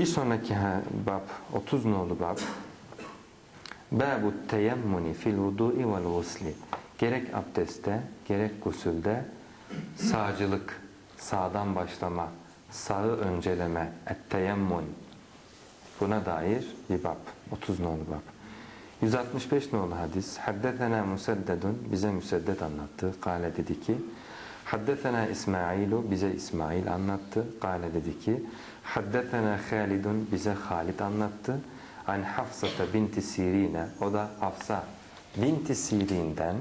Bir sonraki ha- bab 30 nolu bab Babu teyemmuni fil vudu'i vel gusli Gerek abdestte gerek gusülde sağcılık, sağdan başlama, sağı önceleme, et teyemmun buna dair bir bab. 30 nolu bab. 165 nolu hadis. Haddetena Museddedun bize Müseddet anlattı. Kale dedi ki Haddetena İsmailu bize İsmail anlattı. Kale dedi ki Haddetena Halidun bize Halid anlattı. An Hafsata binti Sirine o da Hafsa binti Sirin'den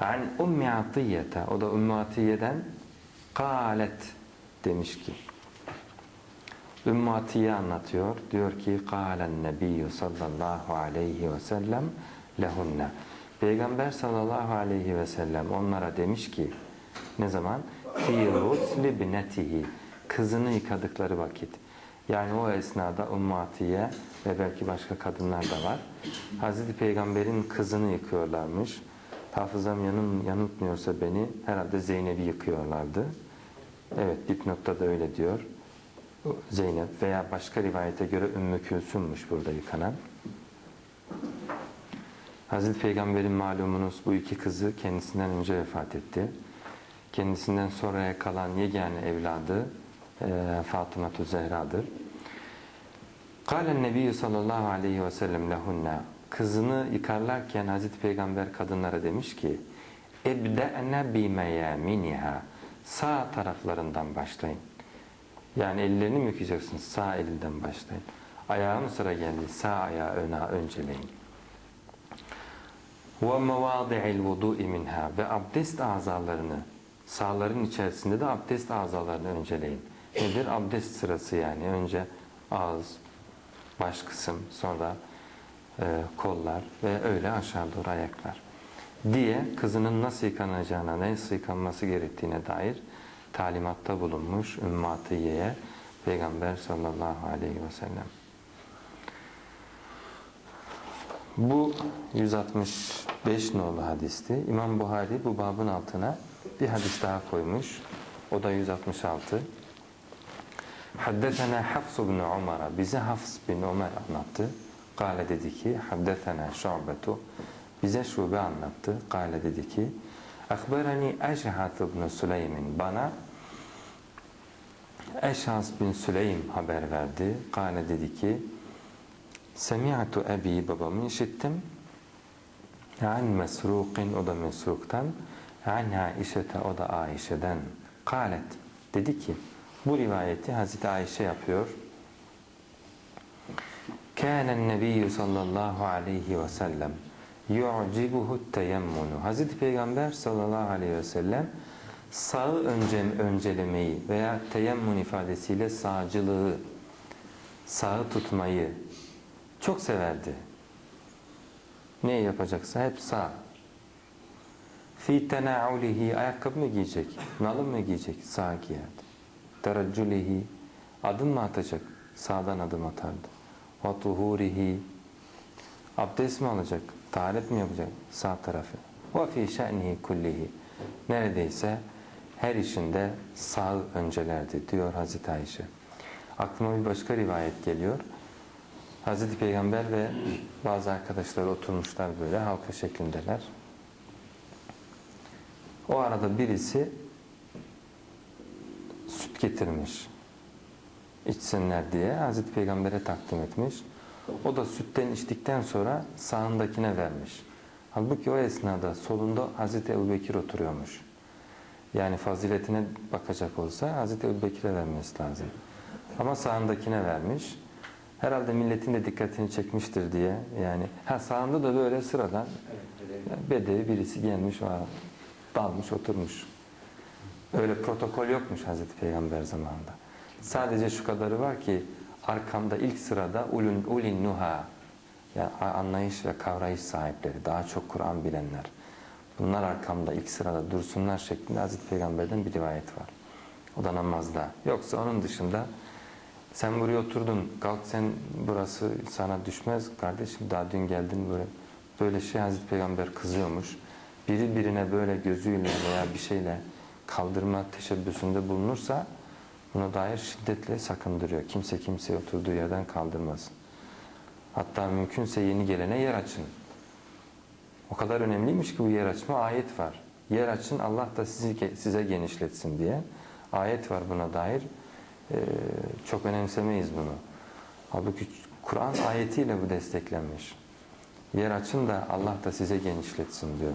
An Ummi Atiyete o da Ummi Atiye'den Kalet demiş ki Ümmü anlatıyor. Diyor ki Kâlen nebiyyü sallallahu aleyhi ve sellem lehunne. Peygamber sallallahu aleyhi ve sellem onlara demiş ki ne zaman? Gusli binetihi. Kızını yıkadıkları vakit. Yani o esnada Ümmü Atiye ve belki başka kadınlar da var. Hazreti Peygamber'in kızını yıkıyorlarmış. Hafızam yanım, yanıltmıyorsa beni herhalde Zeynep'i yıkıyorlardı. Evet dipnotta da öyle diyor. Zeynep veya başka rivayete göre Ümmü Külsüm'müş burada yıkanan. Hazreti Peygamber'in malumunuz bu iki kızı kendisinden önce vefat etti. Kendisinden sonraya kalan yegane evladı e, Fatıma Zehra'dır. Kâlen Nebiyyü sallallahu aleyhi ve sellem lehunna Kızını yıkarlarken Hazreti Peygamber kadınlara demiş ki Ebde'ne bimeyaminiha Sağ taraflarından başlayın. Yani ellerini yıkayacaksınız? Sağ elinden başlayın. Ayağın sıra geldi. Sağ ayağı öne önceleyin. Ve mevadi'il vudu'i minha ve abdest azalarını sağların içerisinde de abdest azalarını önceleyin. Nedir? Abdest sırası yani. Önce ağız, baş kısım, sonra e, kollar ve öyle aşağı doğru ayaklar. Diye kızının nasıl yıkanacağına, nasıl yıkanması gerektiğine dair talimatta bulunmuş Ümmü Atiye'ye Peygamber sallallahu aleyhi ve sellem. Bu 165 nolu hadisti. İmam Buhari bu babın altına bir hadis daha koymuş. O da 166. Haddetena Hafs bin Umar'a bize Hafs bin Ömer anlattı. Kale dedi ki Haddetena Şu'betu bize şube anlattı. Kale dedi ki Akberani Eşhat ibn Süleymin bana Eşhas bin Süleym haber verdi. Kale dedi ki Semi'atu ebi babamı işittim. An mesruqin o da mesruktan. An Aişete o da Aişe'den. Kalet dedi ki bu rivayeti Hazreti Ayşe yapıyor. Kânen nebiyyü sallallahu aleyhi ve sellem yu'cibuhu teyemmunu. Hazreti Peygamber sallallahu aleyhi ve sellem sağı önce, öncelemeyi veya teyemmun ifadesiyle sağcılığı, sağı tutmayı çok severdi. Ne yapacaksa hep sağ. Fi tenaulihi ayakkabı mı giyecek, nalın mı giyecek? Sağ giyerdi. Teracculihi adım mı atacak? Sağdan adım atardı. Ve tuhurihi abdest mi alacak? Taharet mi yapacak? Sağ tarafı. Ve fi şe'nihi kullihi neredeyse her işinde sağ öncelerdi diyor Hazreti Ayşe. Aklıma bir başka rivayet geliyor. Hazreti Peygamber ve bazı arkadaşlar oturmuşlar böyle halka şeklindeler. O arada birisi süt getirmiş içsinler diye Hazreti Peygamber'e takdim etmiş. O da sütten içtikten sonra sağındakine vermiş. Halbuki o esnada solunda Hazreti Ebubekir oturuyormuş. Yani faziletine bakacak olsa Hazreti Ebubekir'e vermesi lazım. Ama sağındakine vermiş. Herhalde milletin de dikkatini çekmiştir diye. Yani ha sağında da böyle sıradan bedevi birisi gelmiş var. Dalmış oturmuş. Öyle protokol yokmuş Hazreti Peygamber zamanında. Sadece şu kadarı var ki arkamda ilk sırada ulun ulin nuha yani anlayış ve kavrayış sahipleri, daha çok Kur'an bilenler. Bunlar arkamda ilk sırada dursunlar şeklinde Hazreti Peygamber'den bir rivayet var. O da namazda. Yoksa onun dışında sen buraya oturdun, kalk sen burası sana düşmez kardeşim daha dün geldin böyle. Böyle şey Hazreti Peygamber kızıyormuş. Biri birine böyle gözüyle veya bir şeyle kaldırma teşebbüsünde bulunursa Buna dair şiddetle sakındırıyor. Kimse kimseyi oturduğu yerden kaldırmasın. Hatta mümkünse yeni gelene yer açın. O kadar önemliymiş ki bu yer açma ayet var. Yer açın Allah da sizi, size genişletsin diye. Ayet var buna dair. Ee, çok önemsemeyiz bunu. Halbuki Kur'an ayetiyle bu desteklenmiş. Yer açın da Allah da size genişletsin diyor.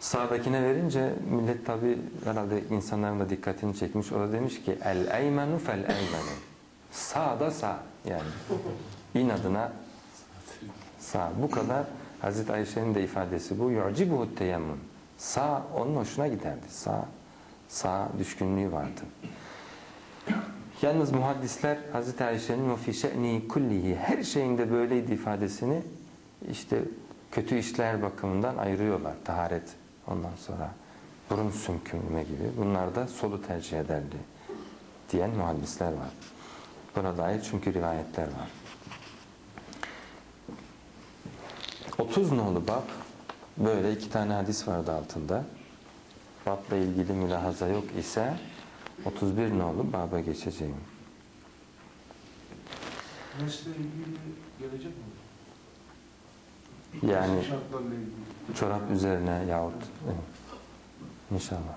Sağdakine verince millet tabi herhalde insanların da dikkatini çekmiş. O da demiş ki el eymenu fel eymenu. Sağda sağ yani. İnadına sağ. Bu kadar Hazreti Ayşe'nin de ifadesi bu. Yu'cibuhu teyemmüm. Sağ onun hoşuna giderdi. Sağ, sağ düşkünlüğü vardı. Yalnız muhaddisler Hazreti Ayşe'nin fi şe'ni kullihi her şeyinde böyleydi ifadesini işte kötü işler bakımından ayırıyorlar. Taharet ondan sonra burun sümkürme gibi. Bunlar da solu tercih ederdi diyen muhaddisler var. Buna dair çünkü rivayetler var. 30 nolu bab böyle iki tane hadis vardı altında. Babla ilgili mülahaza yok ise 31 nolu baba geçeceğim. Mesle ilgili gelecek mi? Yani çorap üzerine yahut evet. inşallah.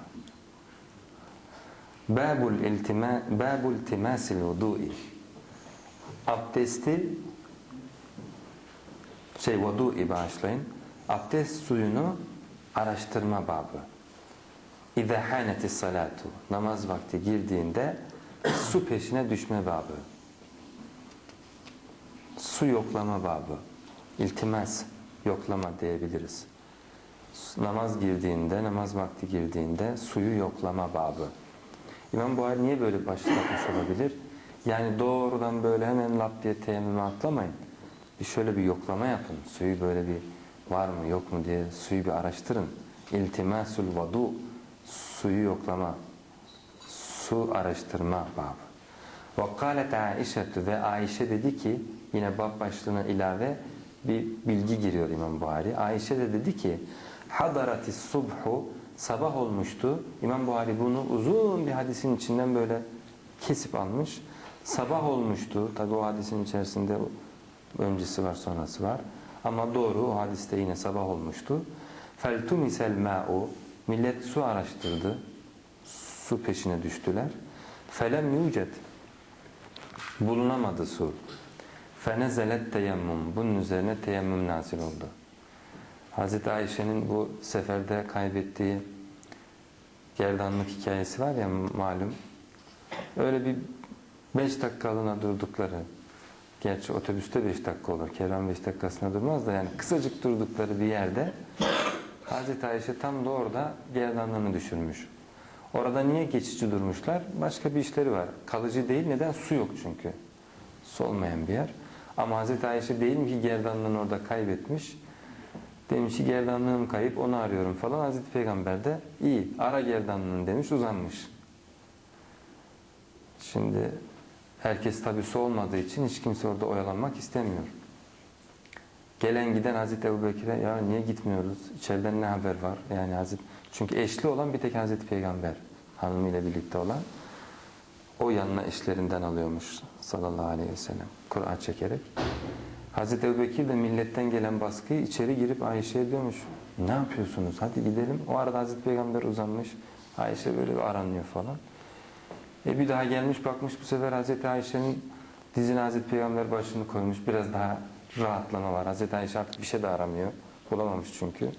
Babul iltima babul timasil vudu'i. Abdesti şey vudu'i bağışlayın. Abdest suyunu araştırma babı. İza hanetis salatu. Namaz vakti girdiğinde su peşine düşme babı. Su yoklama babı. İltimas yoklama diyebiliriz. Namaz girdiğinde, namaz vakti girdiğinde suyu yoklama babı. İmam Buhari niye böyle başlatmış olabilir? Yani doğrudan böyle hemen lap diye teyemmüme atlamayın. Bir şöyle bir yoklama yapın. Suyu böyle bir var mı yok mu diye suyu bir araştırın. İltimasul vadu suyu yoklama. Su araştırma babı. Kâlet Aişetü ve Ayşe dedi ki yine bab başlığına ilave bir bilgi giriyor İmam Buhari. Ayşe de dedi ki hadaratis subhu sabah olmuştu. İmam Buhari bunu uzun bir hadisin içinden böyle kesip almış. Sabah olmuştu. Tabi o hadisin içerisinde öncesi var sonrası var. Ama doğru o hadiste yine sabah olmuştu. Feltumisel ma'u millet su araştırdı. Su peşine düştüler. Felem yucet bulunamadı su. Fenezelet teyemmüm. Bunun üzerine teyemmüm nazil oldu. Hazreti Ayşe'nin bu seferde kaybettiği gerdanlık hikayesi var ya malum. Öyle bir 5 dakikalığına durdukları, gerçi otobüste 5 dakika olur, kervan 5 dakikasına durmaz da yani kısacık durdukları bir yerde Hazreti Ayşe tam da orada gerdanlığını düşürmüş. Orada niye geçici durmuşlar? Başka bir işleri var. Kalıcı değil. Neden? Su yok çünkü. Su olmayan bir yer. Ama Hazreti Ayşe değil mi ki gerdanlığını orada kaybetmiş. Demiş ki gerdanlığım kayıp onu arıyorum falan. Hazreti Peygamber de iyi ara gerdanlığını demiş uzanmış. Şimdi herkes tabi su olmadığı için hiç kimse orada oyalanmak istemiyor. Gelen giden Hazreti Ebu Bekir'e ya niye gitmiyoruz? İçeriden ne haber var? Yani Hazreti çünkü eşli olan bir tek Hazreti Peygamber hanımıyla birlikte olan o yanına eşlerinden alıyormuş sallallahu aleyhi ve sellem Kur'an çekerek. Hazreti Ebubekir de milletten gelen baskıyı içeri girip Ayşe'ye diyormuş. Ne yapıyorsunuz? Hadi gidelim. O arada Hazreti Peygamber uzanmış. Ayşe böyle bir aranıyor falan. E bir daha gelmiş bakmış bu sefer Hazreti Ayşe'nin dizine Hazreti Peygamber başını koymuş. Biraz daha rahatlama var. Hazreti Ayşe artık bir şey de aramıyor. Bulamamış çünkü.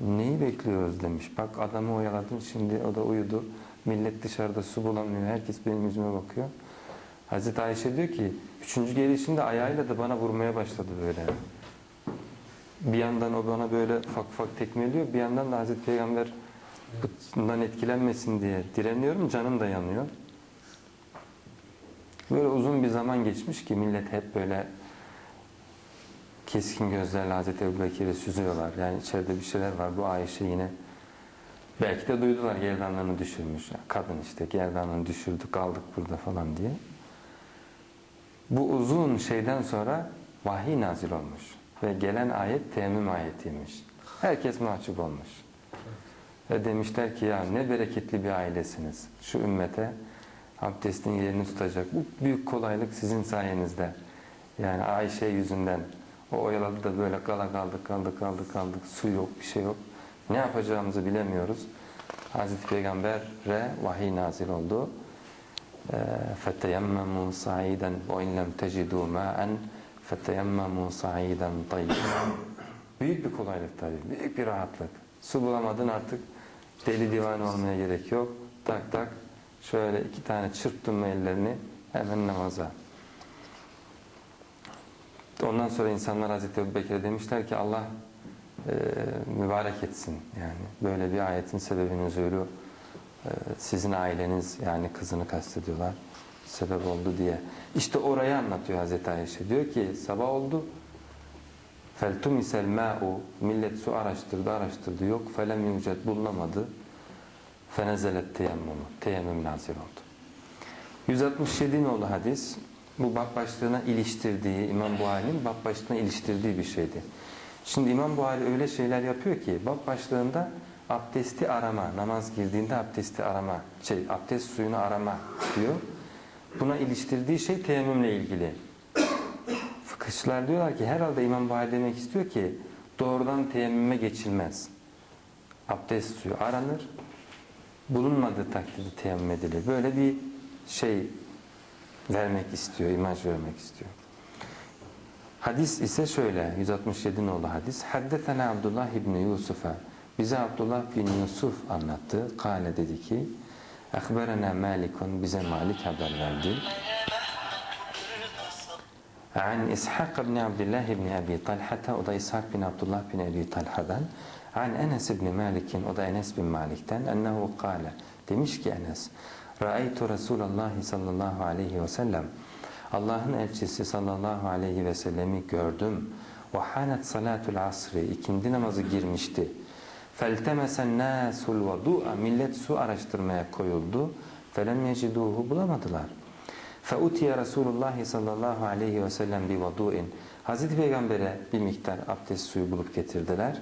Neyi bekliyoruz demiş. Bak adamı oyaladın şimdi o da uyudu. Millet dışarıda su bulamıyor. Herkes benim yüzüme bakıyor. Hazreti Ayşe diyor ki üçüncü gelişinde ayağıyla da bana vurmaya başladı böyle. Bir yandan o bana böyle ufak ufak tekmeliyor. Bir yandan da Hazreti Peygamber bundan etkilenmesin diye direniyorum. Canım da yanıyor. Böyle uzun bir zaman geçmiş ki millet hep böyle keskin gözlerle Hazreti Ebubekir'i süzüyorlar. Yani içeride bir şeyler var. Bu Ayşe yine belki de duydular gerdanlarını düşürmüş. Kadın işte gerdanlarını düşürdü kaldık burada falan diye. Bu uzun şeyden sonra vahiy nazil olmuş. Ve gelen ayet teyemmüm ayetiymiş. Herkes mahcup olmuş. Ve demişler ki ya ne bereketli bir ailesiniz. Şu ümmete abdestin yerini tutacak. Bu büyük kolaylık sizin sayenizde. Yani Ayşe yüzünden. O oyaladı da böyle kala kaldık kaldık kaldık kaldık. Su yok bir şey yok. Ne yapacağımızı bilemiyoruz. Hazreti Peygamber'e vahiy nazil oldu. فَتَيَمَّمُوا صَعِيدًا وَاِنْ لَمْ تَجِدُوا مَاءً فَتَيَمَّمُوا صَعِيدًا طَيِّبًا Büyük bir kolaylık tabii, büyük bir rahatlık. Su bulamadın artık deli divan olmaya gerek yok. Tak tak şöyle iki tane çırptın mı ellerini hemen namaza. Ondan sonra insanlar Hazreti Ebu Bekir'e demişler ki Allah e, mübarek etsin. Yani böyle bir ayetin sebebi nüzulü e, sizin aileniz yani kızını kastediyorlar sebep oldu diye. İşte orayı anlatıyor Hazreti Ayşe. Diyor ki sabah oldu. Feltumisel ma'u millet su araştırdı araştırdı yok. Felem yucet bulunamadı. Fenezelet teyemmumu. Teyemmüm nazil oldu. 167 nolu hadis bu bab başlığına iliştirdiği İmam Buhari'nin bab başlığına iliştirdiği bir şeydi. Şimdi İmam Buhari öyle şeyler yapıyor ki bab başlığında abdesti arama, namaz girdiğinde abdesti arama, şey abdest suyunu arama diyor. Buna iliştirdiği şey teyemmümle ilgili. Fıkıhçılar diyorlar ki herhalde İmam Buhari demek istiyor ki doğrudan teyemmüme geçilmez. Abdest suyu aranır. Bulunmadığı takdirde teyemmüm edilir. Böyle bir şey vermek istiyor, imaj vermek istiyor. Hadis ise şöyle, 167 nolu hadis. Haddetena Abdullah İbni Yusuf'a. Bize Abdullah bin Yusuf anlattı. Kale dedi ki, Ekberena Malikun, bize Malik haber verdi. An İshak bin Abdullah bin Abi Talha'ta, o da İshak bin Abdullah bin Abi Talha'dan. An Enes bin Malik'in, o da Enes bin Malik'ten. Ennehu kâle, demiş ki Enes, Ra'aytu Resulallah sallallahu aleyhi ve sellem, Allah'ın elçisi sallallahu aleyhi ve sellemi gördüm. Ve hanet salatul asri, ikindi namazı girmişti. Feltemesen nasul vudu'a, millet su araştırmaya koyuldu. Felem yeciduhu bulamadılar. Feutiye Resulullah sallallahu aleyhi ve sellem bi vudu'in. Hazreti Peygamber'e bir miktar abdest suyu bulup getirdiler.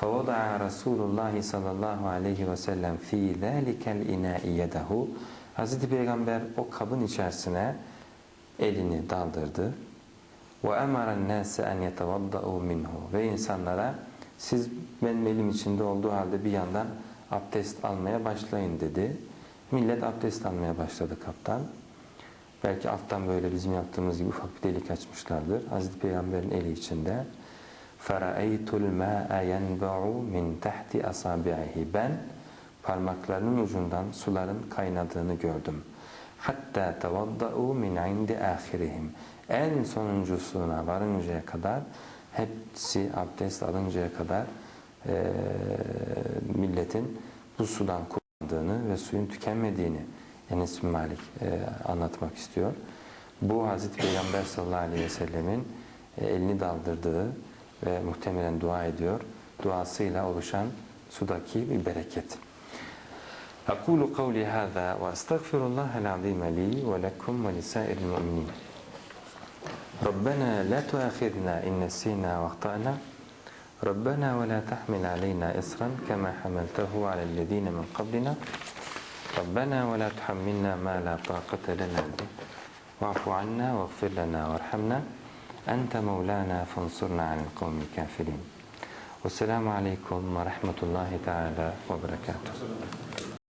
فَوَضَعَ رَسُولُ اللّٰهِ sallallahu aleyhi ve sellem ف۪ي ذَٰلِكَ الْاِنَاءِ يَدَهُ Hazreti Peygamber o kabın içerisine elini daldırdı. وَاَمَرَ النَّاسَ اَنْ يَتَوَضَّعُوا minhu Ve insanlara siz benim elim içinde olduğu halde bir yandan abdest almaya başlayın dedi. Millet abdest almaya başladı kaptan. Belki alttan böyle bizim yaptığımız gibi ufak bir delik açmışlardır. Hazreti Peygamber'in eli içinde. فَرَأَيْتُ الْمَاءَ يَنْبَعُ مِنْ تَحْتِ أَصَابِعِهِ Ben parmaklarının ucundan suların kaynadığını gördüm. Hatta tevadda'u min indi ahirihim. En sonuncusuna varıncaya kadar hepsi abdest alıncaya kadar e, milletin bu sudan kullandığını ve suyun tükenmediğini Enes bin Malik e, anlatmak istiyor. Bu Hazreti Peygamber sallallahu aleyhi ve sellemin e, elini daldırdığı ve muhtemelen dua ediyor. Duasıyla oluşan sudaki bir bereket. أقول قولي هذا وأستغفر الله العظيم لي ولكم ولسائر المؤمنين ربنا لا تؤاخذنا إن نسينا وأخطأنا ربنا ولا تحمل علينا إصرا كما حملته على الذين من قبلنا ربنا ولا تحملنا ما لا طاقة لنا به واعف عنا واغفر لنا وارحمنا أنت مولانا فانصرنا عن القوم الكافرين. والسلام عليكم ورحمة الله تعالى وبركاته.